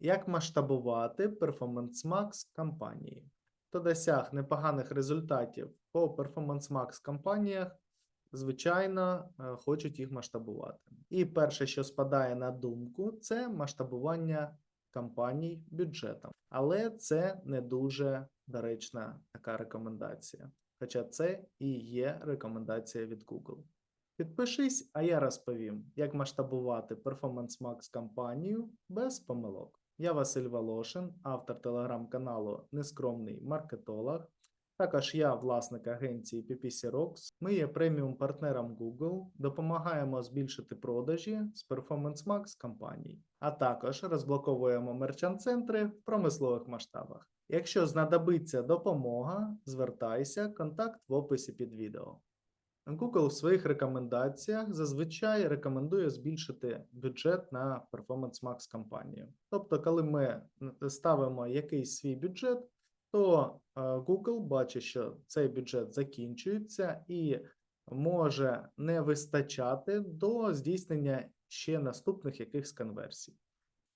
Як масштабувати Performance Max кампанії? Хто досяг непоганих результатів по Performance Max кампаніях, звичайно, е, хочуть їх масштабувати. І перше, що спадає на думку, це масштабування кампаній бюджетом. Але це не дуже доречна така рекомендація. Хоча це і є рекомендація від Google. Підпишись, а я розповім, як масштабувати Performance Max кампанію без помилок. Я Василь Волошин, автор телеграм-каналу Нескромний маркетолог. Також я власник агенції PPC Rocks. Ми є преміум партнером Google, допомагаємо збільшити продажі з Performance Max кампаній, а також розблоковуємо мерчант-центри в промислових масштабах. Якщо знадобиться допомога, звертайся, контакт в описі під відео. Google в своїх рекомендаціях зазвичай рекомендує збільшити бюджет на Performance Max кампанію. Тобто, коли ми ставимо якийсь свій бюджет, то е, Google бачить, що цей бюджет закінчується і може не вистачати до здійснення ще наступних якихось конверсій.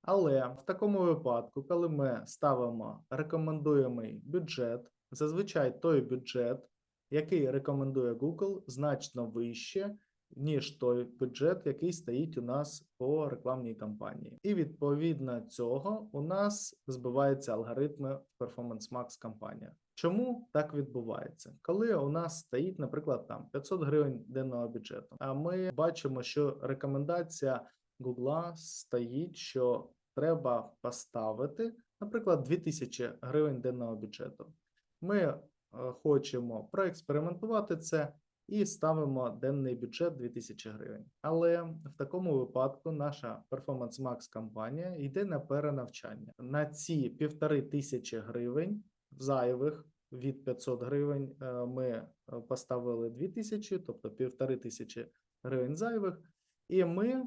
Але в такому випадку, коли ми ставимо рекомендуємий бюджет, зазвичай той бюджет, який рекомендує Google, значно вище, ніж той бюджет, який стоїть у нас по рекламній кампанії. І відповідно цього у нас збиваються алгоритми в Performance Max кампаніях. Чому так відбувається? Коли у нас стоїть, наприклад, там 500 гривень денного бюджету, а ми бачимо, що рекомендація Google стоїть, що треба поставити, наприклад, 2000 гривень денного бюджету. Ми хочемо проекспериментувати це і ставимо денний бюджет 2000 гривень. Але в такому випадку наша Performance Max кампанія йде на перенавчання. На ці півтори тисячі гривень зайвих від 500 гривень е, ми е, поставили 2000, тобто півтори тисячі гривень зайвих, і ми е,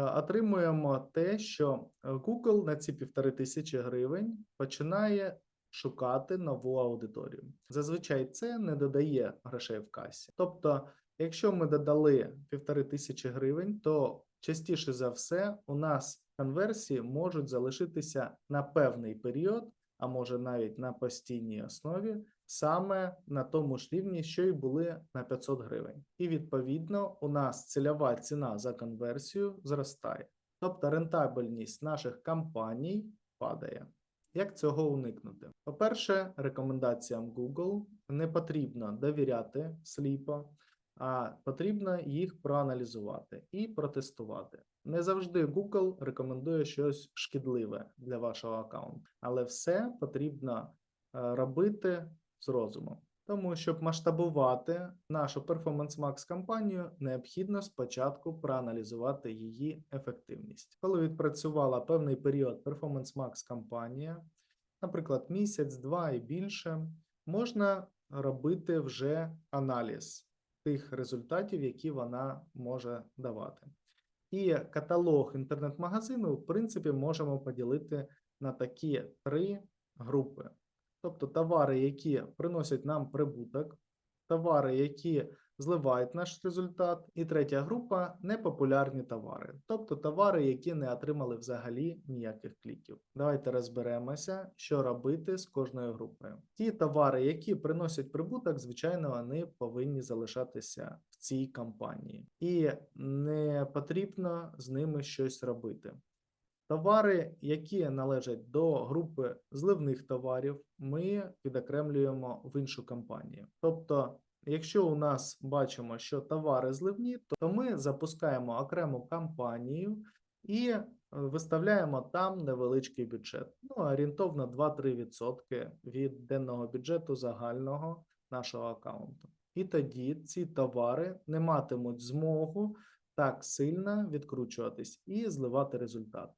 отримуємо те, що Google на ці півтори тисячі гривень починає шукати нову аудиторію. Зазвичай це не додає грошей в касі. Тобто, якщо ми додали півтори тисячі гривень, то частіше за все у нас конверсії можуть залишитися на певний період, а може навіть на постійній основі, саме на тому ж рівні, що й були на 500 гривень. І відповідно у нас цільова ціна за конверсію зростає. Тобто рентабельність наших кампаній падає. Як цього уникнути? По-перше, рекомендаціям Google не потрібно довіряти сліпо, а потрібно їх проаналізувати і протестувати. Не завжди Google рекомендує щось шкідливе для вашого аккаунту, але все потрібно е, робити з розумом. Тому, щоб масштабувати нашу Performance Max кампанію, необхідно спочатку проаналізувати її ефективність. Коли відпрацювала певний період Performance Max кампанія, наприклад, місяць, два і більше, можна робити вже аналіз тих результатів, які вона може давати. І каталог інтернет-магазину, в принципі, можемо поділити на такі три групи. Тобто товари, які приносять нам прибуток, товари, які зливають наш результат, і третя група непопулярні товари, тобто товари, які не отримали взагалі ніяких кліків. Давайте розберемося, що робити з кожною групою. Ті товари, які приносять прибуток, звичайно, вони повинні залишатися в цій кампанії, і не потрібно з ними щось робити. Товари, які належать до групи зливних товарів, ми відокремлюємо в іншу компанію. Тобто, якщо у нас бачимо, що товари зливні, то ми запускаємо окрему кампанію і е, виставляємо там невеличкий бюджет. Ну, орієнтовно 2-3% від денного бюджету загального нашого аккаунту. І тоді ці товари не матимуть змогу так сильно відкручуватись і зливати результат.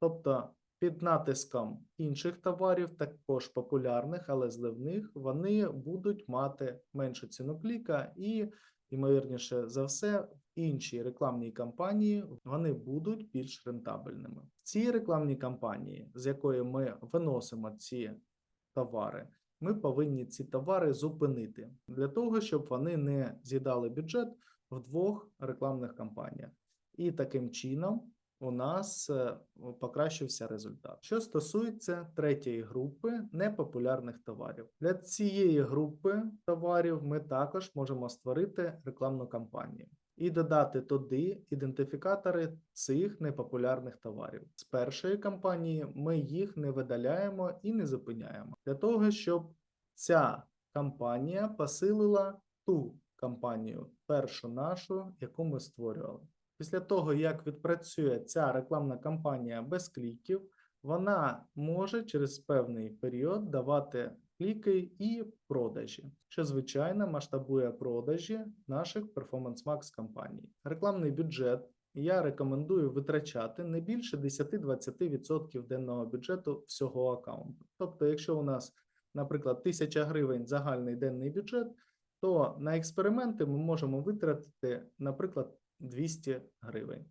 Тобто під натиском інших товарів, також популярних, але зливних, вони будуть мати меншу ціну кліка і, ймовірніше за все, інші рекламні кампанії вони будуть більш рентабельними. В цій рекламній кампанії, з якої ми виносимо ці товари, ми повинні ці товари зупинити для того, щоб вони не з'їдали бюджет в двох рекламних кампаніях. І таким чином у нас е, покращився результат. Що стосується третьої групи непопулярних товарів, для цієї групи товарів ми також можемо створити рекламну кампанію і додати туди ідентифікатори цих непопулярних товарів. З першої кампанії ми їх не видаляємо і не зупиняємо для того, щоб ця кампанія посилила ту кампанію, першу нашу, яку ми створювали. Після того, як відпрацює ця рекламна кампанія без кліків, вона може через певний період давати кліки і продажі, що звичайно масштабує продажі наших Performance Max компаній. Рекламний бюджет я рекомендую витрачати не більше 10-20% денного бюджету всього аккаунту. Тобто, якщо у нас, наприклад, 1000 гривень загальний денний бюджет, то на експерименти ми можемо витратити, наприклад, 200 гривень.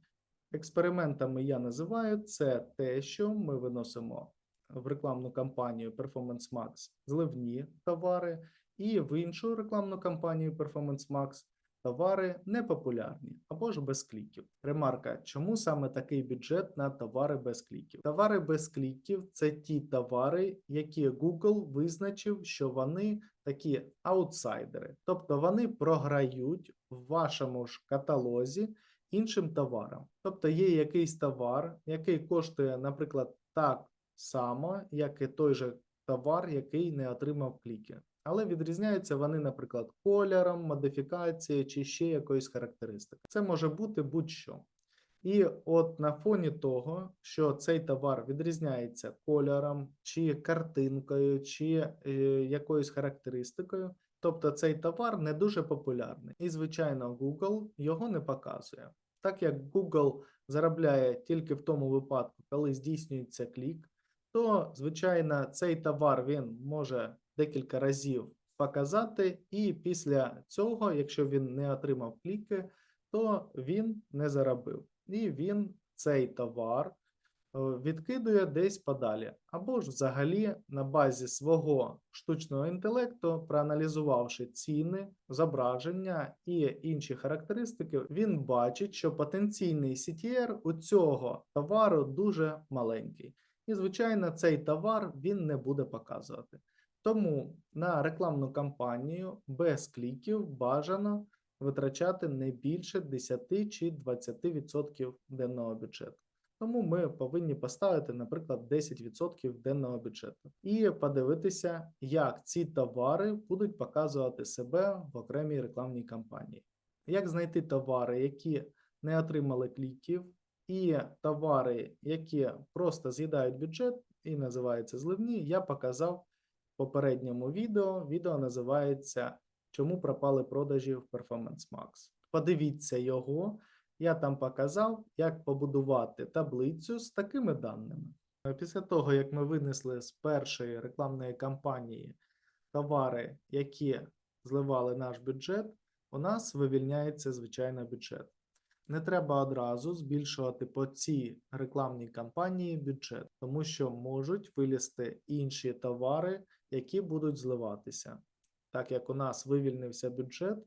Експериментами я називаю це те, що ми виносимо в рекламну кампанію Performance Max зливні товари, і в іншу рекламну кампанію Performance Max товари непопулярні або ж без кліків. Ремарка, чому саме такий бюджет на товари без кліків? Товари без кліків це ті товари, які Google визначив, що вони такі аутсайдери, тобто вони програють в вашому ж каталозі іншим товарам. Тобто є якийсь товар, який коштує, наприклад, так само, як і той же товар, який не отримав кліки. Але відрізняються вони, наприклад, кольором, модифікацією чи ще якоюсь характеристикою. Це може бути будь-що. І от на фоні того, що цей товар відрізняється кольором, чи картинкою, чи е, якоюсь характеристикою, тобто цей товар не дуже популярний. І, звичайно, Google його не показує. Так як Google заробляє тільки в тому випадку, коли здійснюється клік, то, звичайно, цей товар він може декілька разів показати, і після цього, якщо він не отримав кліки, то він не заробив. І він цей товар е, відкидує десь подалі. Або ж взагалі на базі свого штучного інтелекту, проаналізувавши ціни, зображення і інші характеристики, він бачить, що потенційний CTR у цього товару дуже маленький. І, звичайно, цей товар він не буде показувати. Тому на рекламну кампанію без кліків бажано витрачати не більше 10 чи 20% денного бюджету. Тому ми повинні поставити, наприклад, 10% денного бюджету і подивитися, як ці товари будуть показувати себе в окремій рекламній кампанії. Як знайти товари, які не отримали кліків, і товари, які просто з'їдають бюджет і називаються зливні, я показав в попередньому відео. Відео називається Чому пропали продажі в Performance Max. Подивіться його. Я там показав, як побудувати таблицю з такими даними. Після того, як ми винесли з першої рекламної кампанії товари, які зливали наш бюджет, у нас вивільняється звичайно бюджет. Не треба одразу збільшувати по цій рекламній кампанії бюджет, тому що можуть вилізти інші товари, які будуть зливатися. Так як у нас вивільнився бюджет,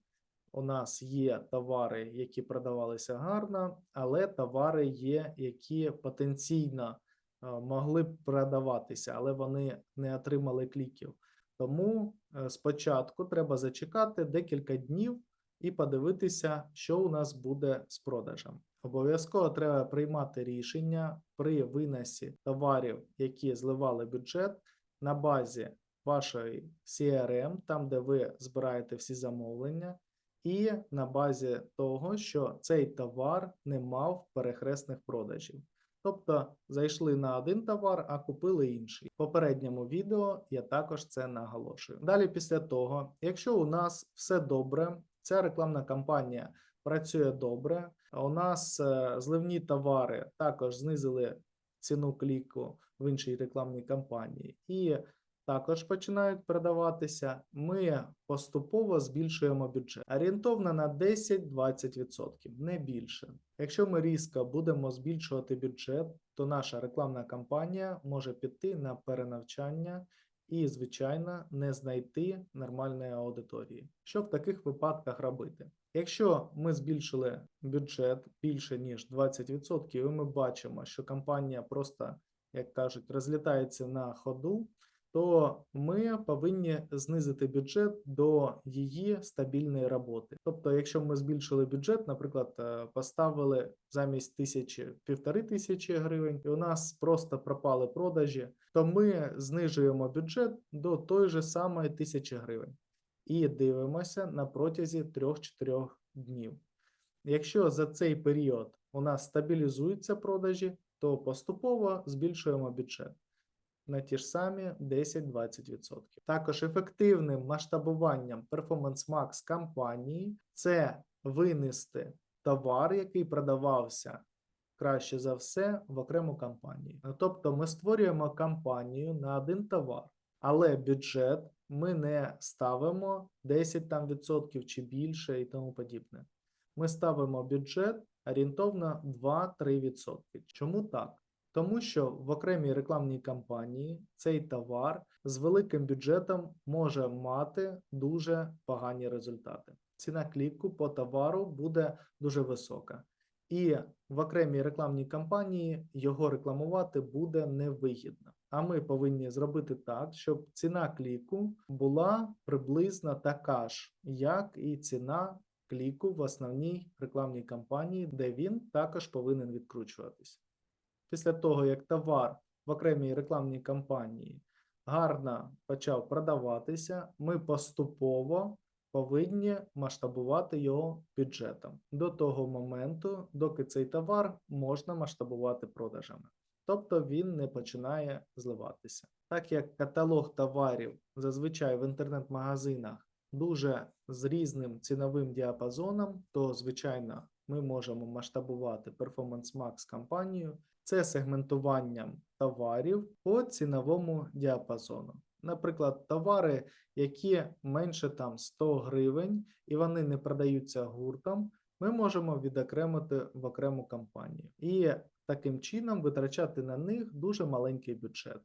у нас є товари, які продавалися гарно, але товари є, які потенційно е, могли б продаватися, але вони не отримали кліків. Тому е, спочатку треба зачекати декілька днів і подивитися, що у нас буде з продажем. Обов'язково треба приймати рішення при виносі товарів, які зливали бюджет, на базі вашої CRM, там де ви збираєте всі замовлення, і на базі того, що цей товар не мав перехресних продажів. Тобто зайшли на один товар, а купили інший. В попередньому відео я також це наголошую. Далі, після того, якщо у нас все добре, ця рекламна кампанія працює добре, у нас е, зливні товари також знизили ціну кліку в іншій рекламній кампанії, і також починають продаватися, ми поступово збільшуємо бюджет. Орієнтовно на 10-20%, не більше. Якщо ми різко будемо збільшувати бюджет, то наша рекламна кампанія може піти на перенавчання і, звичайно, не знайти нормальної аудиторії. Що в таких випадках робити? Якщо ми збільшили бюджет більше ніж 20%, і ми бачимо, що компанія просто, як кажуть, розлітається на ходу, то ми повинні знизити бюджет до її стабільної роботи. Тобто, якщо ми збільшили бюджет, наприклад, е, поставили замість тисячі півтори тисячі гривень, і у нас просто пропали продажі, то ми знижуємо бюджет до той же самої тисячі гривень і дивимося на протязі 3-4 днів. Якщо за цей період у нас стабілізуються продажі, то поступово збільшуємо бюджет на ті ж самі 10-20%. Також ефективним масштабуванням Performance Max кампанії це винести товар, який продавався краще за все в окрему кампанію. Тобто ми створюємо кампанію на один товар, але бюджет ми не ставимо 10 там відсотків чи більше і тому подібне. Ми ставимо бюджет орієнтовно 2-3%. Чому так? Тому що в окремій рекламній кампанії цей товар з великим бюджетом може мати дуже погані результати. Ціна кліку по товару буде дуже висока. І в окремій рекламній кампанії його рекламувати буде невигідно. А ми повинні зробити так, щоб ціна кліку була приблизно така ж, як і ціна кліку в основній рекламній кампанії, де він також повинен відкручуватись. Після того, як товар в окремій рекламній кампанії гарно почав продаватися, ми поступово повинні масштабувати його бюджетом до того моменту, доки цей товар можна масштабувати продажами. Тобто він не починає зливатися. Так як каталог товарів зазвичай в інтернет-магазинах дуже з різним ціновим діапазоном, то, звичайно, ми можемо масштабувати Performance Max кампанію це сегментуванням товарів по ціновому діапазону. Наприклад, товари, які менше там 100 гривень і вони не продаються гуртом, ми можемо відокремити в окрему кампанію і таким чином витрачати на них дуже маленький бюджет.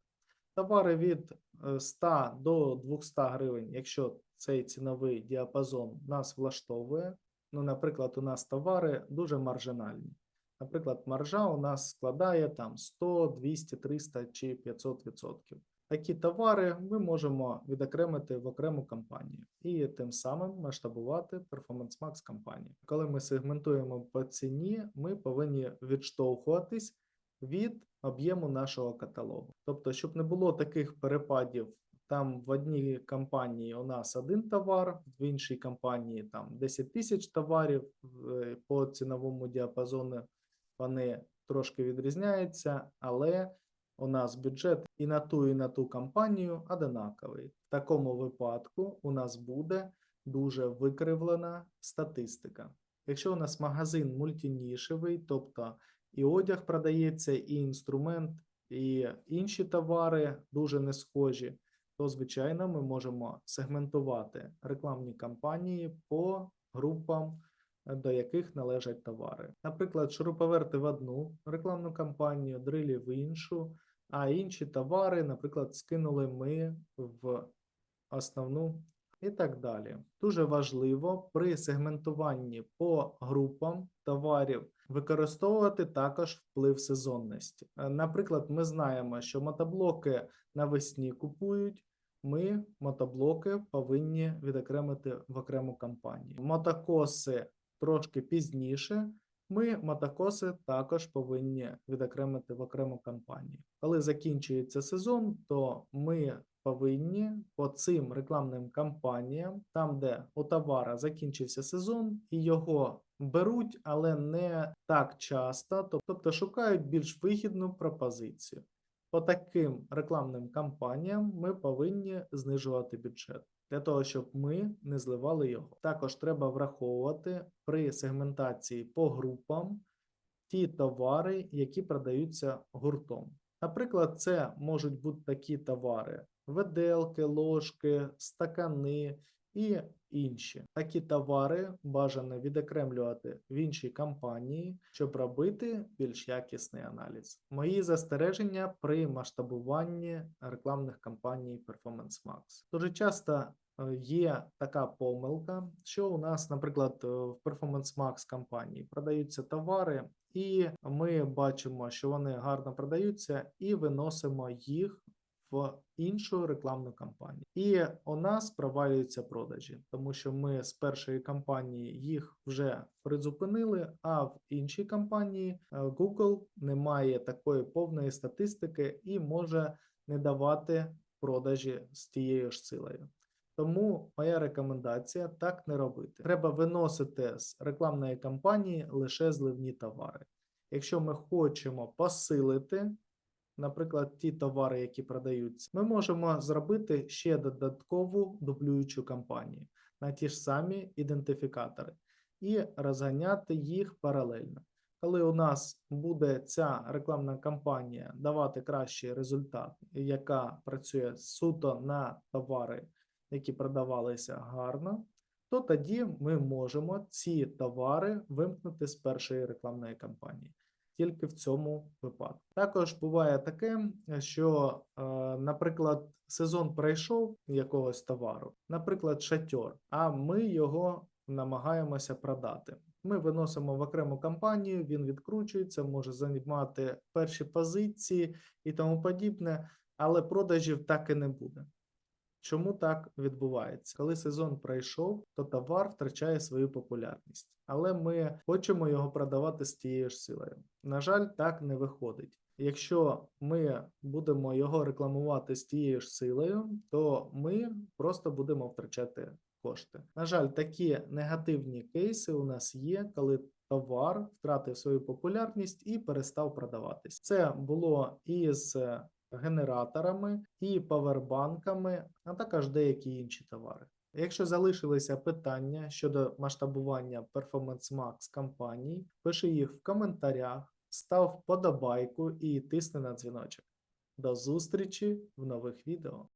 Товари від 100 до 200 гривень, якщо цей ціновий діапазон нас влаштовує. Ну, наприклад, у нас товари дуже маржинальні. Наприклад, маржа у нас складає там 100, 200, 300 чи 500 відсотків. Такі товари ми можемо відокремити в окрему кампанію і тим самим масштабувати Performance Max кампанію. Коли ми сегментуємо по ціні, ми повинні відштовхуватись від об'єму нашого каталогу. Тобто, щоб не було таких перепадів. Там в одній компанії у нас один товар, в іншій компанії там 10 тисяч товарів е, по ціновому діапазону вони трошки відрізняються, але у нас бюджет і на ту, і на ту компанію одинаковий. В такому випадку у нас буде дуже викривлена статистика. Якщо у нас магазин мультинішевий, тобто і одяг продається, і інструмент, і інші товари дуже не схожі, то, звичайно, ми можемо сегментувати рекламні кампанії по групам до яких належать товари. Наприклад, шуруповерти в одну рекламну кампанію, дрилі в іншу, а інші товари, наприклад, скинули ми в основну і так далі. Дуже важливо при сегментуванні по групам товарів використовувати також вплив сезонності. Е, Наприклад, ми знаємо, що мотоблоки навесні купують. Ми мотоблоки повинні відокремити в окрему кампанію. Мотокоси трошки пізніше, ми мотокоси також повинні відокремити в окрему кампанію. Коли закінчується сезон, то ми повинні по цим рекламним кампаніям, там, де у товара закінчився сезон, і його беруть, але не так часто, тобто шукають більш вигідну пропозицію. По таким рекламним кампаніям ми повинні знижувати бюджет для того, щоб ми не зливали його. Також треба враховувати при сегментації по групам ті товари, які продаються гуртом. Наприклад, це можуть бути такі товари: виделки, ложки, стакани і інші. Такі товари бажано відокремлювати в іншій компанії, щоб робити більш якісний аналіз. Мої застереження при масштабуванні рекламних кампаній Performance Max. Дуже часто е, є така помилка, що у нас, наприклад, е, в Performance Max компанії продаються товари, і ми бачимо, що вони гарно продаються, і виносимо їх в іншу рекламну кампанію. І у нас провалюються продажі, тому що ми з першої кампанії їх вже призупинили, а в іншій кампанії е, Google не має такої повної статистики і може не давати продажі з тією ж силою. Тому моя рекомендація так не робити. Треба виносити з рекламної кампанії лише зливні товари. Якщо ми хочемо посилити, наприклад, ті товари, які продаються, ми можемо зробити ще додаткову дублюючу кампанію на ті ж самі ідентифікатори і розганяти їх паралельно. Коли у нас буде ця рекламна кампанія давати кращий результат, яка працює суто на товари, які продавалися гарно, то тоді ми можемо ці товари вимкнути з першої рекламної кампанії. Тільки в цьому випадку. Також буває таке, що, е, наприклад, сезон пройшов якогось товару, наприклад, шатьор, а ми його намагаємося продати. Ми виносимо в окрему кампанію, він відкручується, може займати перші позиції і тому подібне, але продажів так і не буде. Чому так відбувається? Коли сезон пройшов, то товар втрачає свою популярність, але ми хочемо його продавати з тією ж силою. На жаль, так не виходить. Якщо ми будемо його рекламувати з тією ж силою, то ми просто будемо втрачати кошти. На жаль, такі негативні кейси у нас є, коли товар втратив свою популярність і перестав продаватись. Це було із генераторами і павербанками, а також деякі інші товари. Якщо залишилися питання щодо масштабування Performance Max компаній, пиши їх в коментарях, став вподобайку і тисни на дзвіночок. До зустрічі в нових відео.